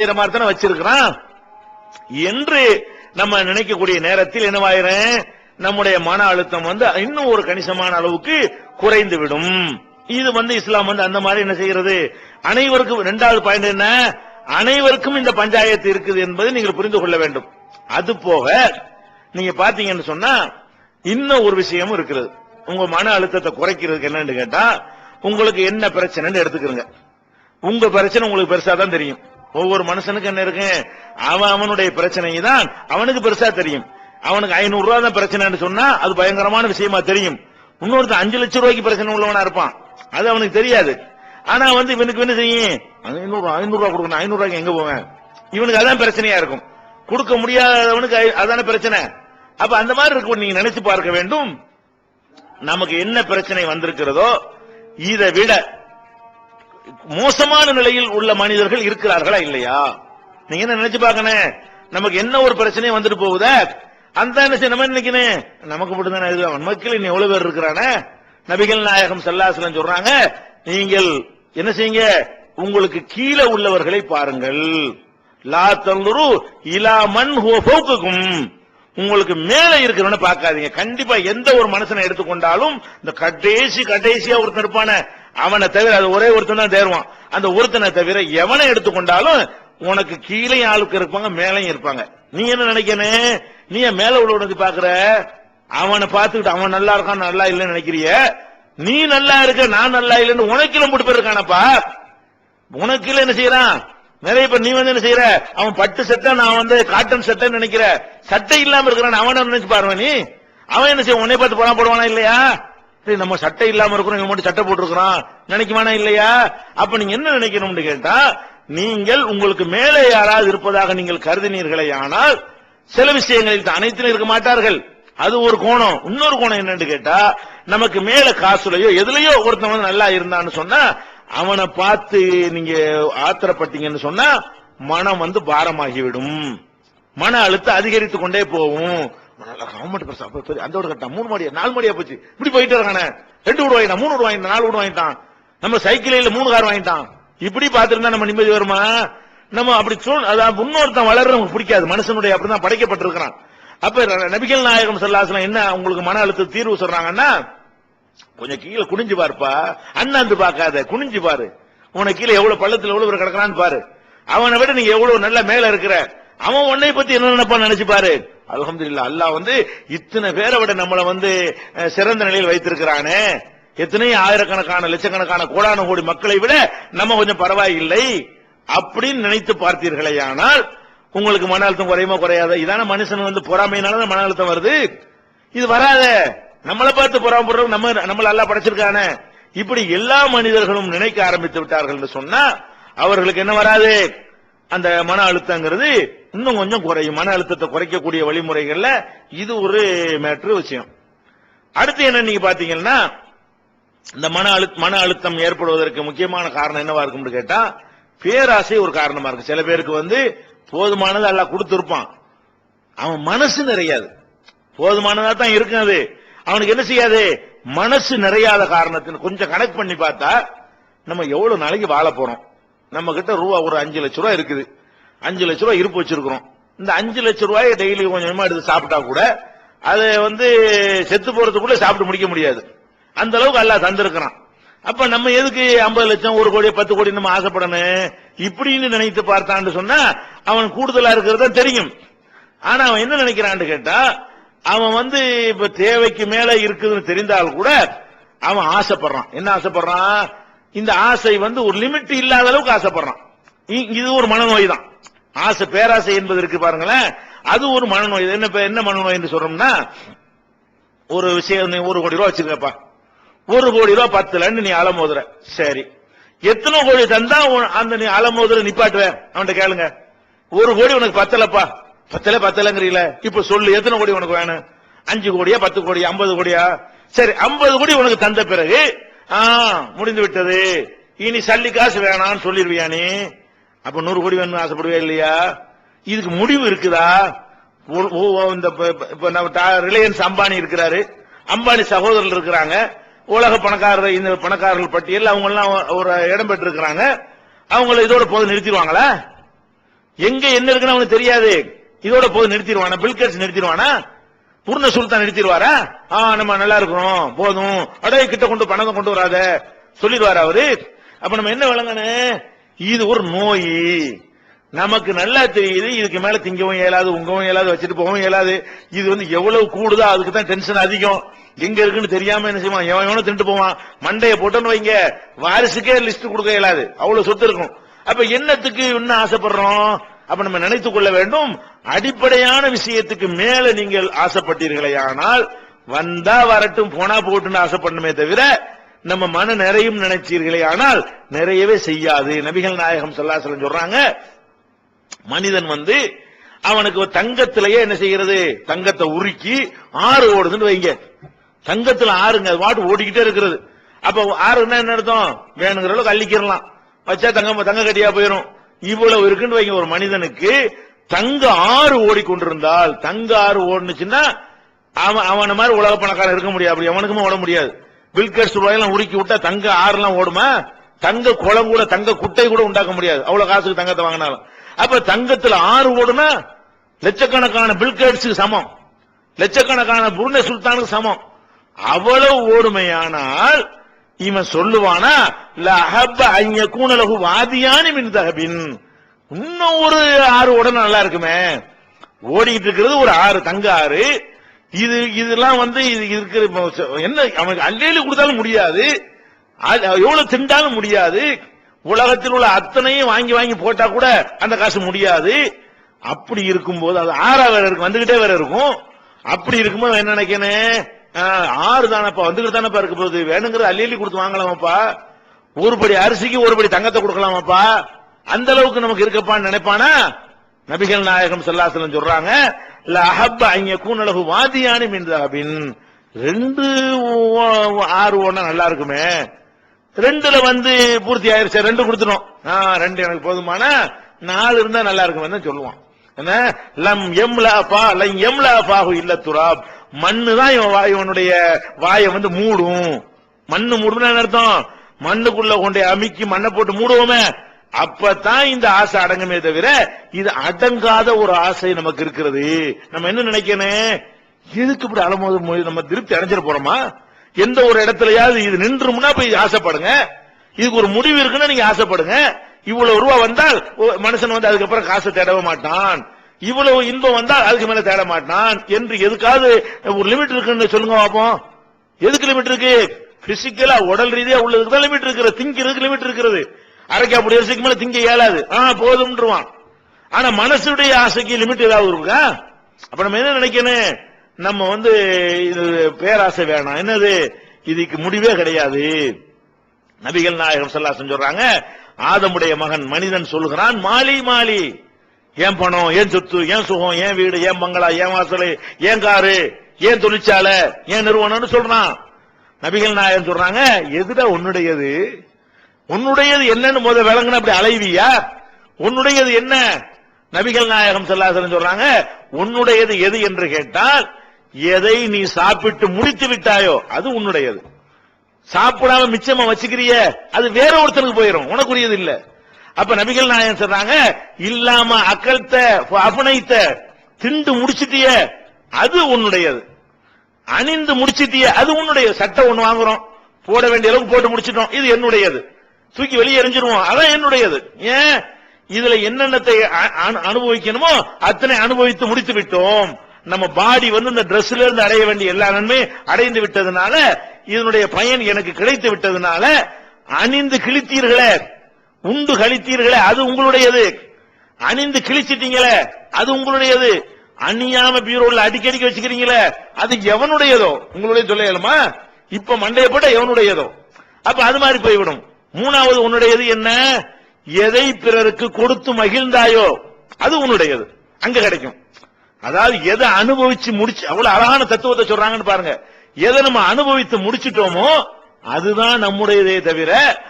செய்யற மாதிரி தானே வச்சிருக்கிறான். என்று நம்ம நினைக்கக்கூடிய நேரத்தில் என்னவாயிரம் நம்முடைய மன அழுத்தம் வந்து இன்னும் ஒரு கணிசமான அளவுக்கு குறைந்து விடும் இது வந்து இஸ்லாம் வந்து அந்த மாதிரி என்ன செய்கிறது? அனைவருக்கும் இரண்டாவது பாயிண்ட் என்ன? அனைவருக்கும் இந்த பஞ்சாயத்து இருக்குது என்பதை நீங்கள் புரிந்து கொள்ள வேண்டும். அது போக நீங்க பாத்தீங்கன்னு சொன்னா இன்னும் ஒரு விஷயமும் இருக்கிறது. உங்க மன அழுத்தத்தை குறைக்கிறதுக்கு என்னன்னு கேட்டா உங்களுக்கு என்ன பிரச்சனைன்னு எடுத்துக்கிறங்க. உங்க பிரச்சனை உங்களுக்கு பெருசா தான் தெரியும். ஒவ்வொரு மனுஷனுக்கு என்ன இருக்கு? அவன் அவனுடைய பிரச்சனை தான் அவனுக்கு பெருசா தெரியும். அவனுக்கு ஐநூறு ரூபா தான் பிரச்சனைன்னு சொன்னா அது பயங்கரமான விஷயமா தெரியும். இன்னொருத்த அஞ்சு லட்சம் ரூபாய்க்கு பிரச்சனை உள்ளவனா இருப்பான். அது அவனுக்கு தெரியாது. ஆனா வந்து இவனுக்கு என்ன செய்யும்? ஐநூறு ஐநூறு ரூபா கொடுக்கணும். ஐநூறு ரூபாய்க்கு எங்க போவேன்? இவனுக்கு அதான் பிரச்சனையா இருக்கும். கொடுக்க முடியாதவனுக்கு அதான பிரச்சனை. அப்ப அந்த மாதிரி இருக்கும் நீங்க நினைச்சு பார்க்க வேண்டும். நமக்கு என்ன பிரச்சனை வந்திருக்கிறதோ இதை விட மோசமான நிலையில் உள்ள மனிதர்கள் இருக்கிறார்களா இல்லையா? நீங்க என்ன நினைச்சு பாக்கணும் நமக்கு என்ன ஒரு பிரச்சனையும் வந்துட்டு போகுதா? அந்த என்ன நம்ம நினைக்கணும் நமக்கு மட்டும் தானே மக்கள் இன்னும் எவ்வளவு பேர் இருக்கிறானே? நபிகள் நாயகம் செல்லாசலம் சொல்றாங்க நீங்கள் என்ன செய்யுங்க? உங்களுக்கு கீழே உள்ளவர்களை பாருங்கள். லா தந்துரு இலா மன் ஹுவ உங்களுக்கு மேல இருக்கிறவன பார்க்காதீங்க. கண்டிப்பா எந்த ஒரு மனுஷனை எடுத்துக்கொண்டாலும் இந்த கடைசி கடைசியா ஒருத்தன் இருப்பான. அவனை தவிர அது ஒரே ஒருத்தன் தான் தேர்வான். அந்த ஒருத்தனை தவிர எவனை எடுத்துக்கொண்டாலும் உனக்கு கீழே ஆளுக்கு இருப்பாங்க மேலையும் இருப்பாங்க. நீ என்ன நினைக்கணும் நீ ஏன் மேல உள்ளவனுக்கு பாக்குற அவனை பார்த்துக்கிட்டு அவன் நல்லா இருக்கான் நல்லா இல்லைன்னு நினைக்கிறிய? நீ நல்லா இருக்க நான் நல்லா இல்லைன்னு உனக்கு மூட்டு பேர் இருக்கானப்பா. உனக்கு இல்ல என்ன செய்யறான்? நிறைய பேர் நீ வந்து என்ன செய்யற? அவன் பட்டு சட்டை நான் வந்து காட்டன் சட்டை நினைக்கிற. சட்டை இல்லாம இருக்கிறான் அவன நினைச்சு பாருவ நீ? அவன் என்ன செய்ய உன்னை பார்த்து போறான் போடுவானா இல்லையா? நம்ம சட்டை இல்லாம இருக்கிறோம் இவன் மட்டும் சட்டை போட்டிருக்கிறான். நினைக்குமானா இல்லையா? அப்ப நீங்க என்ன நினைக்கணும்னு கேட்டா நீங்கள் உங்களுக்கு மேலே யாராவது இருப்பதாக நீங்கள் கருதினீர்களே ஆனால் சில விஷயங்களில் அனைத்திலும் இருக்க மாட்டார்கள். அது ஒரு கோணம். இன்னொரு கோணம் என்னன்னு கேட்டா நமக்கு மேல காசுலயோ எதுலயோ ஒருத்தன் வந்து நல்லா இருந்தான்னு சொன்னா அவனை பார்த்து நீங்க ஆத்திரப்பட்டீங்கன்னு சொன்னா மனம் வந்து பாரமாகிவிடும். மன அழுத்தம் அதிகரித்து கொண்டே போகும். கவர்மெண்ட் பஸ் அப்ப பெரிய அந்த வீடு கட்டான் மூணு மாடியா? நாலு மாடியா போச்சு? இப்படி போயிட்டு இருக்கானே. ரெண்டு வீடு வாங்கிட்டான் மூணு வீடு வாங்கிட்டான் நாலு வீடு வாங்கிட்டான். நம்ம சைக்கிளில் மூணு கார் வாங்கிட்டான். இப்படி பாத்துருந்தா நம்ம நிம்மதி வருமா? நம்ம அப்படி சொல் அதான் முன்னோர்த்தன் வளர்றது நமக்கு பிடிக்காது. மனுஷனுடைய அப்படிதான் படைக்கப்பட்டிருக்கிறான். அப்ப நபிகள் நாயகம் சொல்லாசலம் என்ன உங்களுக்கு மன அழுத்த தீர்வு சொல்றாங்கன்னா கொஞ்சம் கீழே குனிஞ்சு பாருப்பா. அண்ணாந்து பார்க்காத குனிஞ்சு பாரு. உனக்கு கீழே எவ்வளவு பள்ளத்துல எவ்வளவு கிடக்கிறான்னு கிடக்குறான்னு பாரு. அவனை விட நீங்க எவ்வளவு நல்ல மேல இருக்கிற. அவன் உன்னை பத்தி என்ன நினைப்பா நினைச்சு பாரு. அல்ஹம்துலில்லாஹ் அல்லாஹ் வந்து இத்தனை பேரை விட நம்மளை வந்து சிறந்த நிலையில் வைத்திருக்கிறானே. எத்தனை ஆயிரக்கணக்கான லட்சக்கணக்கான கோடான கோடி மக்களை விட நம்ம கொஞ்சம் பரவாயில்லை அப்படின்னு நினைத்து பார்த்தீர்களே ஆனால் உங்களுக்கு மன அழுத்தம் குறையுமா குறையாத? இதான மனுஷன் வந்து பொறாமையினாலதான் மன அழுத்தம் வருது. இது வராத. நம்மளை பார்த்து பொறாமப்படுறவங்க நம்ம நம்மள நல்லா படைச்சிருக்கானே. இப்படி எல்லா மனிதர்களும் நினைக்க ஆரம்பித்து விட்டார்கள் என்று சொன்னா அவர்களுக்கு என்ன வராது? அந்த மன அழுத்தங்கிறது இன்னும் கொஞ்சம் குறையும். மன அழுத்தத்தை குறைக்கக்கூடிய வழிமுறைகள்ல இது ஒரு மேட்ரு விஷயம். அடுத்து என்ன நீங்க பாத்தீங்கன்னா இந்த மன அழு மன அழுத்தம் ஏற்படுவதற்கு முக்கியமான காரணம் என்னவா இருக்கும்னு கேட்டா பேராசை ஒரு காரணமா இருக்கு. சில பேருக்கு வந்து போதுமானது எல்லாம் கொடுத்துருப்பான். அவன் மனசு நிறையாது. போதுமானதா தான் இருக்கும் அது. அவனுக்கு என்ன செய்யாது? மனசு நிறையாத காரணத்தின் கொஞ்சம் கணக்கு பண்ணி பார்த்தா நம்ம எவ்வளவு நாளைக்கு வாழ போறோம்? நம்ம கிட்ட ரூபா ஒரு அஞ்சு லட்ச ரூபா இருக்குது. அஞ்சு லட்ச ரூபாய் இருப்பு வச்சிருக்கிறோம். இந்த அஞ்சு லட்ச ரூபாயை டெய்லி கொஞ்சமா எடுத்து சாப்பிட்டா கூட அதை வந்து செத்து போறதுக்குள்ள சாப்பிட்டு முடிக்க முடியாது. அந்த அளவுக்கு அல்லாஹ் தந்திருக்கிறான். அப்ப நம்ம எதுக்கு ஐம்பது லட்சம் ஒரு கோடி பத்து கோடி நம்ம ஆசைப்படணும்? இப்படின்னு நினைத்து பார்த்தான்னு சொன்னா அவன் கூடுதலா இருக்கிறதா தெரியும். ஆனா அவன் என்ன நினைக்கிறான்னு கேட்டா அவன் வந்து இப்ப தேவைக்கு மேல இருக்குதுன்னு தெரிந்தால் கூட அவன் ஆசைப்படுறான். என்ன ஆசைப்படுறான்? இந்த ஆசை வந்து ஒரு லிமிட் இல்லாத அளவுக்கு ஆசைப்படுறான். இ- இது ஒரு மனநோய் தான். ஆசை பேராசை என்பது இருக்கு பாருங்களேன். அது ஒரு மனநோய். என்ன பே- என்ன மனநோய் என்று சொல்றோம்னா ஒரு விஷயம் நீ ஒரு கோடி ரூபா வச்சிருக்கப்பா ஒரு கோடி ரூபா பத்துலன்னு நீ அலமோதுற. சரி. எத்தனை கோடி தந்தா அந்த நீ அலமோதுற நிப்பாட்டுவேன். அவன்கிட்ட கேளுங்க. ஒரு கோடி உனக்கு பத்தலப்பா. பத்தல பத்தலங்கிறீல. இப்ப சொல்லு எத்தனை கோடி உனக்கு வேணும்? அஞ்சு கோடியா பத்து கோடி ஐம்பது கோடியா? சரி ஐம்பது கோடி உனக்கு தந்த பிறகு ஆ முடிந்து விட்டது. இனி சல்லி காசு வேணாம்னு சொல்லிடுவியா நீ? அப்ப நூறு கோடி வேணும்னு ஆசைப்படுவே இல்லையா? இதுக்கு முடிவு இருக்குதா? ஓ- ஓ, இந்த இப்ப- நம்ம ரிலையன்ஸ் அம்பானி இருக்கிறாரு. அம்பானி சகோதரர் இருக்கிறாங்க. உலக பணக்காரர் இந்த பணக்காரர்கள் பட்டியல் அவங்க எல்லாம் ஒரு இடம் பெற்றிருக்கிறாங்க. அவங்கள இதோட போது நிறுத்திடுவாங்களா? எங்க என்ன இருக்குன்னு அவனுக்கு தெரியாது. இதோட போது நிறுத்திடுவானா? பில்கட்ஸ் நிறுத்திடுவானா? பூர்ண சுல்தான் நிறுத்திடுவாரா? ஆ நம்ம நல்லா இருக்கிறோம். போதும். அடே கிட்ட கொண்டு பணத்தை கொண்டு வராத. சொல்லிடுவாரா அவரு. அப்ப நம்ம என்ன விளங்கணும்? இது ஒரு நோய். நமக்கு நல்லா தெரியுது இதுக்கு மேல திங்கவும் இயலாது உங்கவும் இயலாது வச்சுட்டு போகவும் இயலாது. இது வந்து எவ்வளவு கூடுதோ அதுக்கு தான் டென்ஷன் அதிகம். எங்க இருக்குன்னு தெரியாம என்ன செய்வான்? எவன் எவனும் தின்ட்டு போவான். மண்டைய போட்டோன்னு வைங்க. வாரிசுக்கே லிஸ்ட் கொடுக்க இயலாது. அவ்வளவு சொத்து இருக்கும். அப்ப என்னத்துக்கு இன்னும் ஆசைப்படுறோம்? அப்ப நம்ம நினைத்துக் கொள்ள வேண்டும். அடிப்படையான விஷயத்துக்கு மேல நீங்கள் ஆசைப்பட்டீர்களே ஆனால் வந்தா வரட்டும் போனா போட்டுன்னு ஆசைப்படணுமே தவிர நம்ம மன நிறையும் நினைச்சீர்களே ஆனால் நிறையவே செய்யாது. நபிகள் நாயகம் சொல்லாசலம் சொல்றாங்க மனிதன் வந்து அவனுக்கு தங்கத்திலேயே என்ன செய்கிறது? தங்கத்தை உருக்கி ஆறு ஓடுதுன்னு வைங்க. தங்கத்துல ஆறுங்க அது பாட்டு ஓடிக்கிட்டே இருக்கிறது. அப்ப ஆறுன்னா என்ன அர்த்தம்? வேணுங்கிற அளவுக்கு அள்ளிக்கிறலாம் வச்சா தங்க தங்க கட்டியா போயிடும் இவ்வளவு இருக்குன்னு வைங்க ஒரு மனிதனுக்கு தங்க ஆறு ஓடிக்கொண்டிருந்தால் தங்க ஆறு ஓடுனுச்சுன்னா அவன் அவன மாதிரி உலக பணக்காரன் இருக்க முடியாது. அப்படி அவனுக்குமே ஓட முடியாது. பில்கட்ஸ் ரூபாயெல்லாம் உருக்கி விட்டா தங்க ஆறுலாம் ஓடுமா? தங்க குளம் கூட தங்க குட்டை கூட உண்டாக்க முடியாது. அவ்வளவு காசுக்கு தங்கத்தை வாங்கினாலும். அப்ப தங்கத்துல ஆறு ஓடுனா லட்சக்கணக்கான பில்கேட்ஸுக்கு சமம். லட்சக்கணக்கான புருணை சுல்தானுக்கு சமம். அவ்வளவு ஓடுமையானால் இவன் சொல்லுவானா லஹப்ப ஐய கூணலகு வாதியானி மின் தகபின் இன்னும் ஒரு ஆறு ஓட நல்லா இருக்குமே. ஓடிக்கிட்டு இருக்கிறது ஒரு ஆறு தங்க ஆறு. இது இதெல்லாம் வந்து இது இருக்கிற என்ன அவனுக்கு அள்ளி கொடுத்தாலும் முடியாது. அது எவ்வளவு திண்டாலும் முடியாது. உலகத்தில் உள்ள அத்தனையும் வாங்கி வாங்கி போட்டா கூட அந்த காசு முடியாது. அப்படி இருக்கும்போது அது ஆறா வேற இருக்கும் வந்துகிட்டே வேற இருக்கும். அப்படி இருக்கும்போது என்ன நினைக்கணும் ஆறு தானப்பா வந்துகிட்டு தானப்பா இருக்க போகுது. வேணுங்கிறது அல்லி கொடுத்து வாங்கலாமாப்பா? ஒரு படி அரிசிக்கு ஒரு படி தங்கத்தை கொடுக்கலாமாப்பா? அந்த அளவுக்கு நமக்கு இருக்கப்பான்னு நினைப்பானா? நபிகள் நாயகம் செல்லாசலம் சொல்றாங்க ல அஹப்ப அன் அழகு வாதியானி மின்தாபின் ரெண்டு ஓ- ஆறு ஒன்னா நல்லா இருக்குமே. ரெண்டுல வந்து பூர்த்தி ஆயிருச்சு ரெண்டு கொடுத்துரும் ஆ, ரெண்டு எனக்கு போதுமான நாலு இருந்தா நல்லா இருக்கும் தான் சொல்லுவான். என்ன? லம் எம்லா பா லம் எம்லா பாகு இல்ல துராப். மண்ணு தான் இவன் வாய் இவனுடைய வாயை வந்து மூடும். மண்ணு மூடுனா என்ன அர்த்தம்? மண்ணுக்குள்ள கொண்டு அமுக்கி மண்ணை போட்டு மூடுவோமே. அப்பதான் இந்த ஆசை அடங்குமே தவிர இது அடங்காத ஒரு ஆசை நமக்கு இருக்கிறது. நம்ம என்ன நினைக்கணும்? எதுக்கு இப்படி அலமோது நம்ம திருப்தி அடைஞ்சிட போறோமா? எந்த ஒரு இடத்துலயாவது இது நின்றும்னா போய் ஆசைப்படுங்க. இதுக்கு ஒரு முடிவு இருக்குன்னா நீங்க ஆசைப்படுங்க. இவ்வளவு ரூபா வந்தால் ஓ, மனுஷன் வந்து அதுக்கப்புறம் காசை தேடவே மாட்டான். இவ்வளவு இன்பம் வந்தால் அதுக்கு மேல தேட மாட்டான். என்று எதுக்காவது ஒரு லிமிட் இருக்குன்னு சொல்லுங்க பாப்போம். எதுக்கு லிமிட் இருக்கு? பிசிக்கலா உடல் ரீதியா உள்ளதுக்கு தான் லிமிட் இருக்கிறது. திங்கிறதுக்கு லிமிட் இருக்கிறது. அரைக்கா அப்படி வருஷத்துக்கு மேல திங்க இயலாது. ஆ போதும்ன்றுவான். ஆனா மனசுடைய ஆசைக்கு லிமிட் ஏதாவது இருக்கா? அப்ப நம்ம என்ன நினைக்கணும்? நம்ம வந்து இது பேராசை வேணாம். என்னது? இதுக்கு முடிவே கிடையாது. நபிகள் நாயகம் ஸல்லல்லாஹு சொல்றாங்க ஆதமுடைய மகன் மனிதன் சொல்கிறான் மாலி மாலி ஏன் பணம் ஏன் சொத்து ஏன் சுகம் ஏன் வீடு ஏன் பங்களா ஏன் வாசல் ஏன் காரு ஏன் தொழிற்சாலை ஏன் நிறுவனம்னு சொல்றான். நபிகள் நாயகம் சொல்றாங்க எதுடா உன்னுடையது? உன்னுடையது என்னன்னு முத விளங்குன அப்படி அலைவியா? உன்னுடையது என்ன? நபிகள் நாயகம் ஸல்லல்லாஹு சொல்றாங்க உன்னுடையது எது என்று கேட்டால் எதை நீ சாப்பிட்டு முடித்து விட்டாயோ அது உன்னுடையது. சாப்பிடாம மிச்சமா வச்சுக்கிறிய அது வேற ஒருத்தனுக்கு போயிடும் உனக்குரியது இல்ல. அப்ப நபிகள் நாயகம் சொல்றாங்க இல்லாம அக்கல்த்த அபனைத்த திண்டு முடிச்சிட்டிய அது உன்னுடையது. அணிந்து முடிச்சிட்டிய அது உன்னுடைய சட்டை ஒண்ணு வாங்குறோம் போட வேண்டிய அளவுக்கு போட்டு முடிச்சிட்டோம் இது என்னுடையது. தூக்கி வெளியே எரிஞ்சிருவோம் அதான் என்னுடையது. ஏன்? இதுல என்னென்னத்தை அனு- அனுபவிக்கணுமோ அத்தனை அனுபவித்து முடித்து விட்டோம். நம்ம பாடி வந்து இந்த ட்ரெஸ்ல இருந்து அடைய வேண்டிய எல்லா நன்மையும் அடைந்து விட்டதுனால இதனுடைய பயன் எனக்கு கிடைத்து விட்டதுனால அணிந்து கிழித்தீர்களே. உண்டு கழித்தீர்களே அது உங்களுடையது. அணிந்து கிழிச்சிட்டீங்களே அது உங்களுடையது. அணியாம பீரோல அடிக்கடிக்க வச்சுக்கிறீங்களே அது எவனுடையதோ? உங்களுடைய சொல்ல இயலுமா இப்ப மண்டைய போட்ட எவனுடையதோ? அப்ப அது மாதிரி போய்விடும். மூணாவது உன்னுடையது என்ன? எதை பிறருக்கு கொடுத்து மகிழ்ந்தாயோ அது உன்னுடையது. அங்க கிடைக்கும். அதாவது எதை அனுபவிச்சு முடிச்சு அவ்வளவு அழகான தத்துவத்தை சொல்றாங்கன்னு பாருங்க. எதை நம்ம அனுபவித்து முடிச்சிட்டோமோ அதுதான் நம்முடையதே தவிர